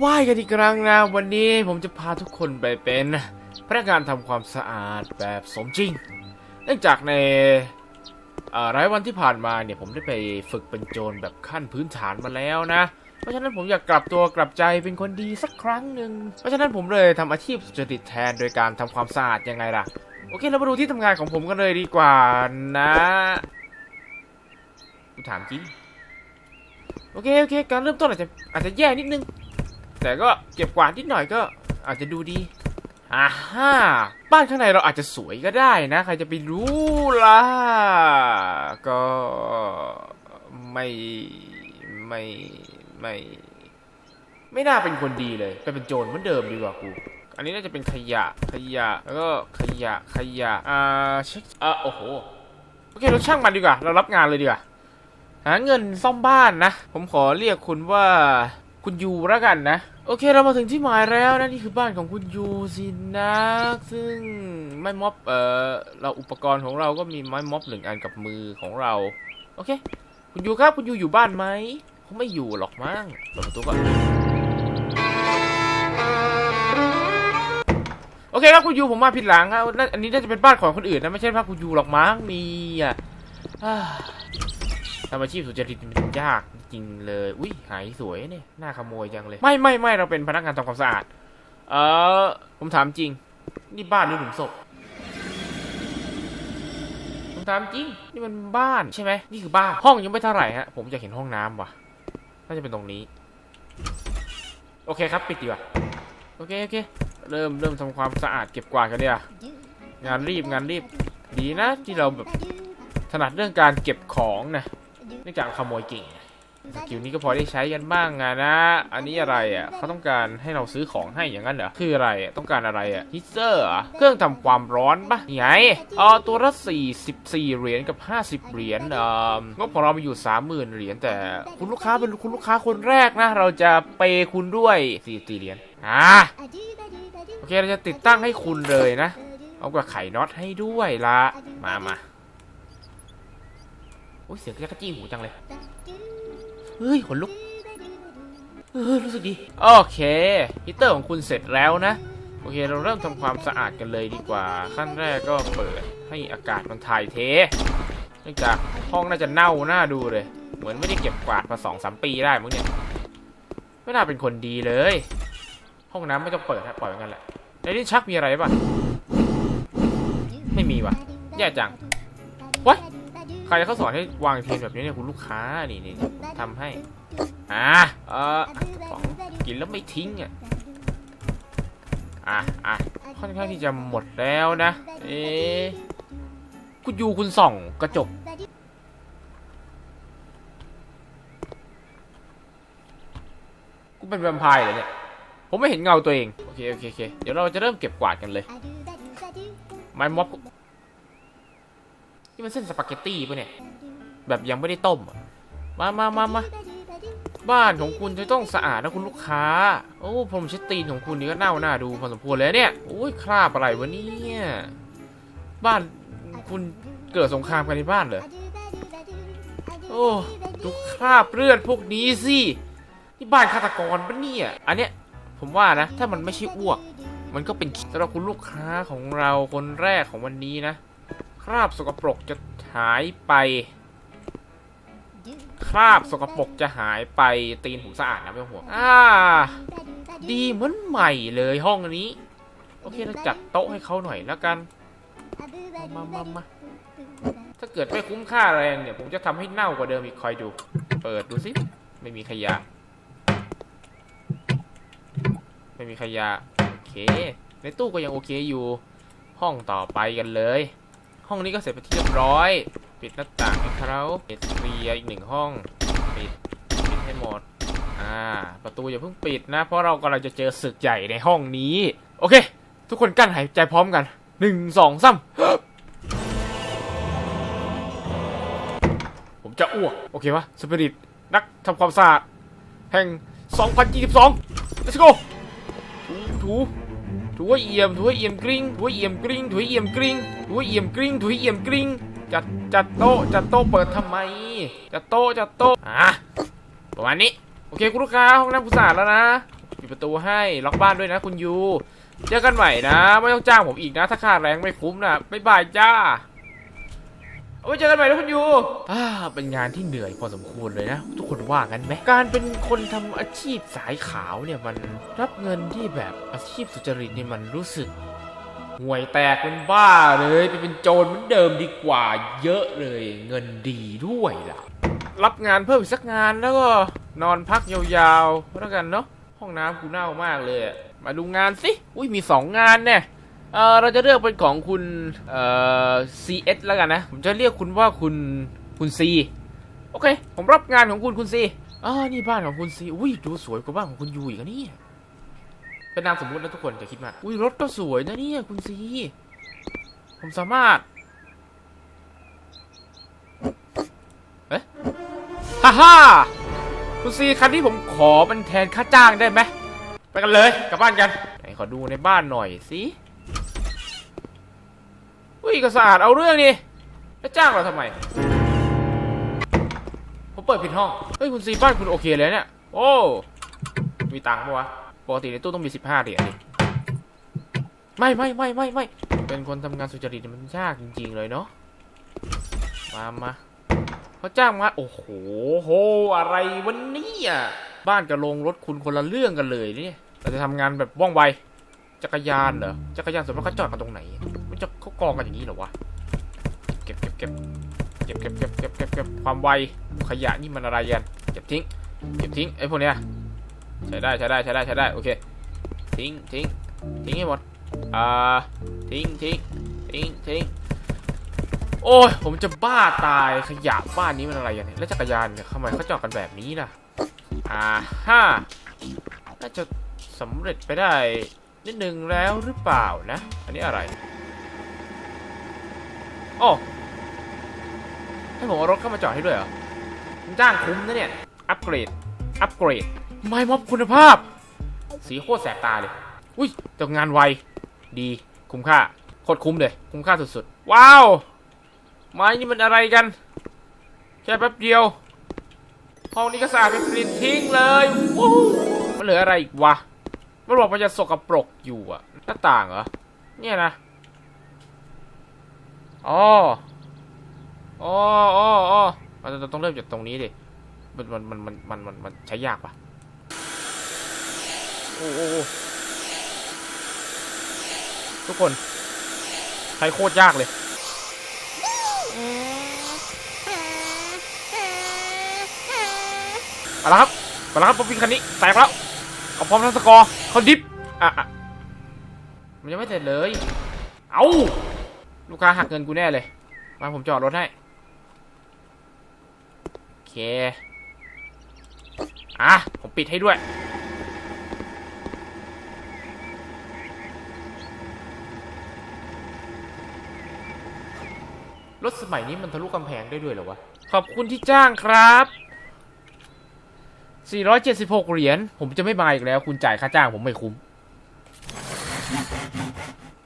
ว่ายกันอีกครั้งนะวันนี้ผมจะพาทุกคนไปเป็นพนักงานทำความสะอาดแบบสมจริง เนื่องจากในหลายวันที่ผ่านมาเนี่ยผมได้ไปฝึกเป็นโจรแบบขั้นพื้นฐานมาแล้วนะ เพราะฉะนั้นผมอยากกลับตัวกลับใจเป็นคนดีสักครั้งหนึ่งเพราะฉะนั้นผมเลยทำอาชีพสุจริตแทนโดยการทำความสะอาดยังไงล่ะ โอเคเรามาดูที่ทำงานของผมกันเลยดีกว่านะกูถามจริงโอเคโอเค การเริ่มต้นอาจจะอาจจะแย่นิดนึง แต่ก็เก็บกวาดนิดหน่อยก็อาจจะดูดีอ่าฮ่าบ้านข้างในเราอาจจะสวยก็ได้นะ ใครจะไปรู้ล่ะ ก็ไม่ไม่ไม่ไม่น่าเป็นคนดีเลยไปเป็นโจรเหมือนเดิมดีกว่ากู อันนี้น่าจะเป็นขยะขยะแล้วก็ขยะขยะอ่าเช็คอ่าโอ้โหโอเคเราช่างมันดีกว่า เรารับงานเลยดีกว่าหาเงินซ่อมบ้านนะ ผมขอเรียกคุณว่า คุณยูแล้วกันนะ โอเคเรามาถึงที่หมายแล้วนะ นี่คือบ้านของคุณยูสินะซึ่งไม้ม็อบเออเราอุปกรณ์ของเราก็มีไม้ม็อบหนึ่งอันกับมือของเรา โอเค คุณยูครับคุณยูอยู่บ้านไหมคงไม่อยู่หรอกมั้งเปิดประตูก่อนโอเคครับคุณยูผมมาผิดหลังครับน่าอันนี้น่าจะเป็นบ้านของคนอื่นนะไม่ใช่บ้านคุณยูหรอกมั้งมีอะทำอาชีพสุจริตมันยาก จริงเลย อุ้ยหายสวยเนี่ยน่าขโมยจังเลย ไม่ไม่ไม่เราเป็นพนักงานทำความสะอาด เออผมถามจริง นี่บ้านหรือหลุมศพผมถามจริง นี่มันบ้านใช่ไหมนี่คือบ้าน ห้องยังไม่เท่าไหร่ฮะ ผมจะเห็นห้องน้ำว่ะ น่าจะเป็นตรงนี้ โอเคครับ ปิดดีกว่า โอเคโอเค เริ่มเริ่มทำความสะอาดเก็บกวาดกันเลยอะงานรีบงานรีบ ดีนะที่เราแบบถนัดเรื่องการเก็บของนะเนื่องจากขโมยเก่ง สกิลนี้ก็พอได้ใช้กันบ้างอะนะ อันนี้อะไรอะเขาต้องการให้เราซื้อของให้อย่างนั้นเหรอ คืออะไรอะต้องการอะไรอะฮิเซอร์อะเครื่องทำความร้อนปะไงเออตัวละ44 เหรียญกับ 50 เหรียญเอ่องบของเรามีอยู่ 30,000 เหรียญแต่คุณลูกค้าเป็นคุณลูกค้าคนแรกนะ เราจะเปย์คุณด้วย44เหรียญอ่าโอเคเราจะติดตั้งให้คุณเลยนะ เอากับไขน็อตให้ด้วยละมามาโอ้ยเสียงกระจี้หูจังเลย เฮ้ยขนลุกเออรู้สึกดี โอเคฮีตเตอร์ของคุณเสร็จแล้วนะ โอเค เราเริ่มทำความสะอาดกันเลยดีกว่า ขั้นแรกก็เปิดให้อากาศมันถ่ายเทเนื่องจากห้องน่าจะเน่าหน้าดูเลย เหมือนไม่ได้เก็บกวาดมาสองสามปีได้มั้งเนี่ย ไม่น่าเป็นคนดีเลย ห้องน้ำไม่ต้องเปิดฮะปล่อยไว้กันแหละในนี้ชักมีอะไรป่ะ ไม่มีว่ะ แย่จังวะใครเขาสอนให้วางเทียนแบบนี้เนี่ยคุณลูกค้านี่นี่ทำให้ อ่าเออของกินแล้วไม่ทิ้งอะ อะอะค่อนข้างที่จะหมดแล้วนะ เอ๊คุณยูคุณส่องกระจก กูเป็นแวมไพร์เหรอเนี่ย ผมไม่เห็นเงาตัวเอง โอเคโอเคโอเค เดี๋ยวเราจะเริ่มเก็บกวาดกันเลย ไม้ม็อบ นี่มันเส้นสปาเกตตี้ปะเนี่ย แบบยังไม่ได้ต้มอะมามามามาบ้านของคุณจะต้องสะอาดนะคุณลูกค้า โอ้ผมเช็ดตีนของคุณนี่ก็เน่าหน้าดูพอสมควรเลยเนี่ยโอ้ยคราบอะไรวะเนี่ยบ้านคุณเกิดสงครามกันในบ้านเหรอโอ้ดูคราบเลือดพวกนี้สินี่บ้านฆาตกรปะเนี่ยอันเนี้ยผมว่านะ ถ้ามันไม่ใช่อ้วก มันก็เป็นสำหรับคุณลูกค้าของเราคนแรกของวันนี้นะ คราบสกปรกจะหายไป คราบสกปรกจะหายไปตีนผมสะอาดนะไม่ต้องห่วงอ่า ดีเหมือนใหม่เลยห้องนี้ โอเคเราจัดโต๊ะให้เขาหน่อยแล้วกัน มามามาถ้าเกิดไม่คุ้มค่าแรงเนี่ย ผมจะทำให้เน่ากว่าเดิมอีกคอยดู เปิดดูสิ ไม่มีขยะ ไม่มีขยะ โอเค ในตู้ก็ยังโอเคอยู่ ห้องต่อไปกันเลย ห้องนี้ก็เสร็จไปที่เรียบร้อย ปิดหน้าต่างให้เขาปิดเคลียร์อีกหนึ่งห้อง ปิด ปิดให้หมด อ่า ประตูอย่าเพิ่งปิดนะ เพราะเรากำลังจะเจอศึกใหญ่ในห้องนี้ โอเค ทุกคนกั้นหายใจพร้อมกันหนึ่งสองสามผมจะอ้วก โอเควะสปิริตนักทำความสะอาดแห่ง 2022 let's go ถูถู ถุยเอี่ยมถุยเอี่ยมกริ้งถุยเอี่ยมกริ้งถุยเอี่ยมกริ้งถุยเอี่ยมกริ้งถุยเอี่ยมกริ้งจัดจัดโต๊ะจัดโต๊ะเปิดทำไมจัดโต๊ะจัดโต๊ะอะประมาณนี้โอเคคุณลูกค้าห้องน้ำผู้สะอาดแล้วนะเปิดประตูให้ล็อกบ้านด้วยนะคุณยูเจอกันใหม่นะ ไม่ต้องจ้างผมอีกนะ ถ้าค่าแรงไม่คุ้มนะบ๊ายบายจ้า เอาไว้เจอกันใหม่นะคุณยูอ่าเป็นงานที่เหนื่อยพอสมควรเลยนะ ทุกคนว่ากันไหมการเป็นคนทำอาชีพสายขาวเนี่ยมันรับเงินที่แบบอาชีพสุจริตเนี่ยมันรู้สึกห่วยแตกเป็นบ้าเลยไปเป็นโจรเหมือนเดิมดีกว่า เยอะเลย เงินดีด้วยล่ะ รับงานเพิ่มอีกสักงานแล้วก็นอนพักยาวๆแล้วกันเนาะห้องน้ำกูเน่ามากเลยอะมาดูงานสิ อุ้ยมีสองงานเนี่ย เออเราจะเลือกเป็นของคุณเอ่อ CS แล้วกันนะ ผมจะเรียกคุณว่าคุณคุณ C โอเค ผมรับงานของคุณคุณ C อ่านี่บ้านของคุณ C อุ้ยดูสวยกว่าบ้านของคุณยูอีกอะเนี่ยเป็นนามสมมุตินะทุกคนจะคิดมาอุ้ยรถก็สวยนะเนี่ยคุณ C ผมสามารถเอ๊ะฮ่าฮ่าคุณ C คันที่ผมขอมันแทนค่าจ้างได้ไหมไปกันเลยกลับบ้านกันไหนขอดูในบ้านหน่อยสิ ยก็สะอาดเอาเรื่องนี่แล้วจ้างเราทำไม ผมเปิดผิดห้อง เฮ้ย คุณซีบ้านคุณโอเคเลยเนี่ย โอ้ มีตังค์ปะวะ ปกติในตู้ต้องมีสิบห้าเหรียญดิไม่ไม่ไม่ไม่ไม่ เป็นคนทำงานสุจริตมันยากจริง ๆ เลยเนาะ มามาเขาจ้างมา โอ้โหโห อะไรวันนี้อะ บ้านกับโรงรถคุณคนละเรื่องกันเลยเนี่ย เราจะทำงานแบบว่องไว จักรยานเหรอ จักรยานส่วนมากเขาจอดกันตรงไหน จะเขากองกันอย่างนี้เหรอวะ เก็บเก็บเก็บเก็บเก็บเก็บเก็บเก็บเก็บความไวขยะนี่มันอะไรกัน เก็บทิ้ง เก็บทิ้งไอ้พวกเนี้ยใช้ได้ใช้ได้ใช้ได้ใช้ได้โอเค ทิ้งทิ้งทิ้งให้หมด อ่า ทิ้งทิ้งทิ้งทิ้งโอ้ยผมจะบ้าตายขยะบ้านนี้มันอะไรกันเนี่ยแล้วจักรยานเนี่ยทำไมเขาจอดกันแบบนี้ล่ะอ่าฮ่าน่าจะสำเร็จไปได้นิดนึงแล้วหรือเปล่านะ อันนี้อะไร โอ้ให้ผมเอารถเข้ามาจอดให้ด้วยเหรอจ้างคุ้มนะเนี่ย อัปเกรด อัปเกรด ไม่มอบคุณภาพ สีโคตรแสบตาเลย อุ้ยแต่งานไว ดี คุ้มค่า โคตรคุ้มเลย คุ้มค่าสุดๆ ว้าว ไม้นี่มันอะไรกัน แค่แป๊บเดียว ห้องนี้ก็สะอาดเป็นปลิดทิ้งเลยวู้มันเหลืออะไรอีกวะ มันบอกมันจะสกปรกอยู่อะหน้าต่างเหรอ เนี่ยนะ อ๋ออ๋ออ๋อเราต้องเริ่มจากตรงนี้ดิ มันมันมันมันมันมันมันใช้ยากปะโอ้โอ้ทุกคน ใช้โคตรยากเลย เอาละครับเอาละครับป๊อปปิ้งคันนี้แตกแล้วเอาพร้อมทั้งสกอร์เขาดิฟ อะอะมันยังไม่เสร็จเลย เอา ลูกค้าหักเงินกูแน่เลย มาผมจอดรถให้ โอเค อะ ผมปิดให้ด้วย รถสมัยนี้มันทะลุกำแพงได้ด้วยเหรอวะ ขอบคุณที่จ้างครับ 476 เหรียญ ผมจะไม่มาอีกแล้ว คุณจ่ายค่าจ้างผมไม่คุ้ม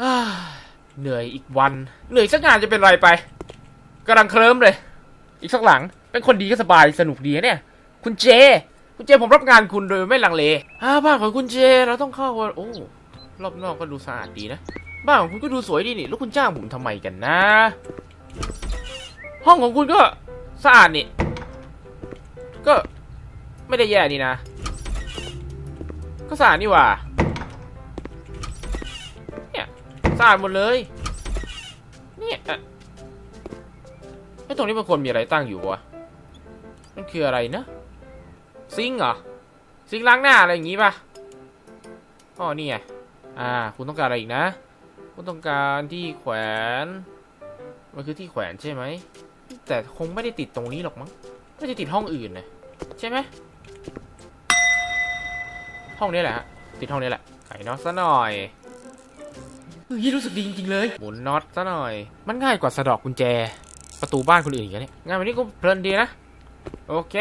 อ่า เหนื่อยอีกวัน เหนื่อยสักงานจะเป็นไรไปกำลังเคลิ้มเลย อีกสักหลัง เป็นคนดีก็สบายสนุกดีเนี่ย คุณเจ คุณเจผมรับงานคุณโดยไม่ลังเลอ่าบ้านของคุณเจเราต้องเข้าวันโอ้รอบนอกก็ดูสะอาดดีนะ บ้านของคุณก็ดูสวยดีนี่ แล้วคุณจ้างผมทำไมกันนะ ห้องของคุณก็สะอาดนี่ ก็ไม่ได้แย่นี่นะ ก็สะอาดนี่ว่า สะอาดหมดเลย เนี่ยไอ้ตรงนี้มันควรมีอะไรตั้งอยู่วะ มันคืออะไรนะ ซิงเหรอ ซิงล้างหน้าอะไรอย่างงี้ปะอ๋อนี่ไงอ่า คุณต้องการอะไรอีกนะ คุณต้องการที่แขวน มันคือที่แขวนใช่ไหม แต่คงไม่ได้ติดตรงนี้หรอกมั้งน่าจะติดห้องอื่นนะใช่ไหม ห้องนี้แหละฮะ ติดห้องนี้แหละไขน็อตซะหน่อย เฮ้ยรู้สึกดีจริงๆเลย หมุนน็อตซะหน่อย มันง่ายกว่าสะดอกกุญแจ ประตูบ้านคนอื่นอีกแล้วเนี่ยงานวันนี้ก็เพลินดีนะ โอเค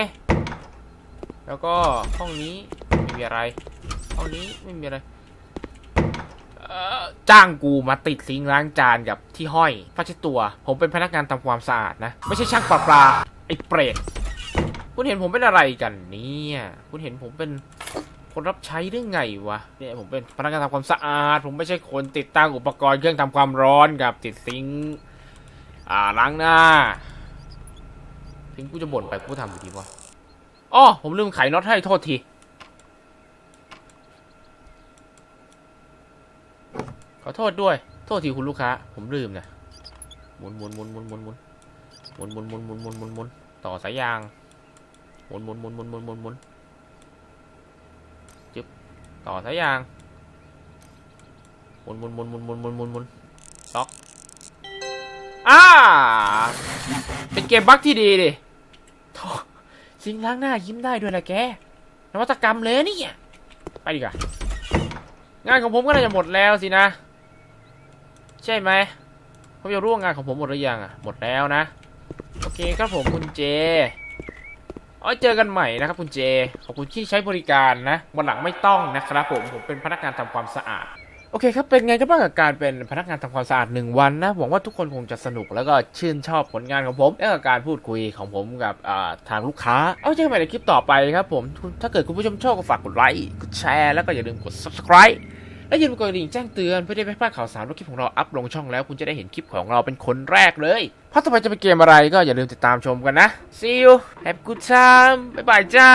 แล้วก็ห้องนี้ไม่มีอะไร ห้องนี้ไม่มีอะไรเอ่อจ้างกูมาติดซิงล้างจานกับที่ห้อยผ้าเช็ดตัว ผมเป็นพนักงานทำความสะอาดนะ ไม่ใช่ช่างปลาปลาไอ้เปรตคุณเห็นผมเป็นอะไรกันเนี่ย คุณเห็นผมเป็น คนรับใช้ได้ไงวะเนี่ยผมเป็นพนักงานทำความสะอาด ผมไม่ใช่คนติดตั้งอุปกรณ์เครื่องทำความร้อนกับติดซิงอ่าล้างหน้าถึงกูจะบ่นไปกูทำอยู่ดีวะอ๋อผมลืมไขน็อตให้โทษทีขอโทษด้วย โทษทีคุณลูกค้า ผมลืมนะหมุนหมุนหมุนหมุนหมุนหมุนหมุนหมุนหมุนหมุนหมุนหมุนหมุนต่อสายยางหมุนหมุนหมุนหมุนหมุนหมุนหมุน ต่อสายยางหมุนหมุนหมุนหมุนหมุนหมุนหมุนหมุนล็อกอ่าเป็นเกมบั๊กที่ดีดิซิงล้างหน้ายิ้มได้ด้วยนะแกนวัตกรรมเลยเนี่ยไปดีกว่างานของผมก็น่าจะหมดแล้วสินะ ใช่ไหมผมอยากรู้ว่างานของผมหมดหรือยังอะหมดแล้วนะ โอเคครับผมคุณเจ เอาไว้เจอกันใหม่นะครับคุณเจ ขอบคุณที่ใช้บริการนะวันหลังไม่ต้องนะครับผม ผมเป็นพนักงานทำความสะอาด โอเคครับ เป็นไงกันบ้างกับการเป็นพนักงานทำความสะอาดหนึ่งวันนะ หวังว่าทุกคนคงจะสนุกแล้วก็ชื่นชอบผลงานของผม และกับการพูดคุยของผมกับทางลูกค้า เอาเจอกันใหม่ในคลิปต่อไปครับผม ถ้าเกิดคุณผู้ชมชอบก็ฝากกดไลค์ กดแชร์ แล้วก็อย่าลืมกด subscribe และอย่าลืมกดกระดิ่งแจ้งเตือนเพื่อได้ไม่พลาดข่าวสารว่าคลิปของเราอัพลงช่องแล้ว คุณจะได้เห็นคลิปของเราเป็นคนแรกเลย เพราะต่อไปจะเป็นเกมอะไรก็อย่าลืมติดตามชมกันนะ see you have good time บ๊ายบายจ้า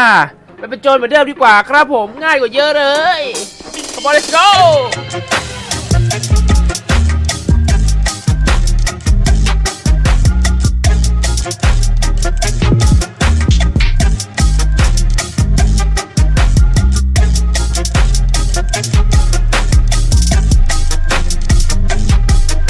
ไปเป็นโจรเหมือนเดิมดีกว่าครับผมง่ายกว่าเยอะเลย come on let's go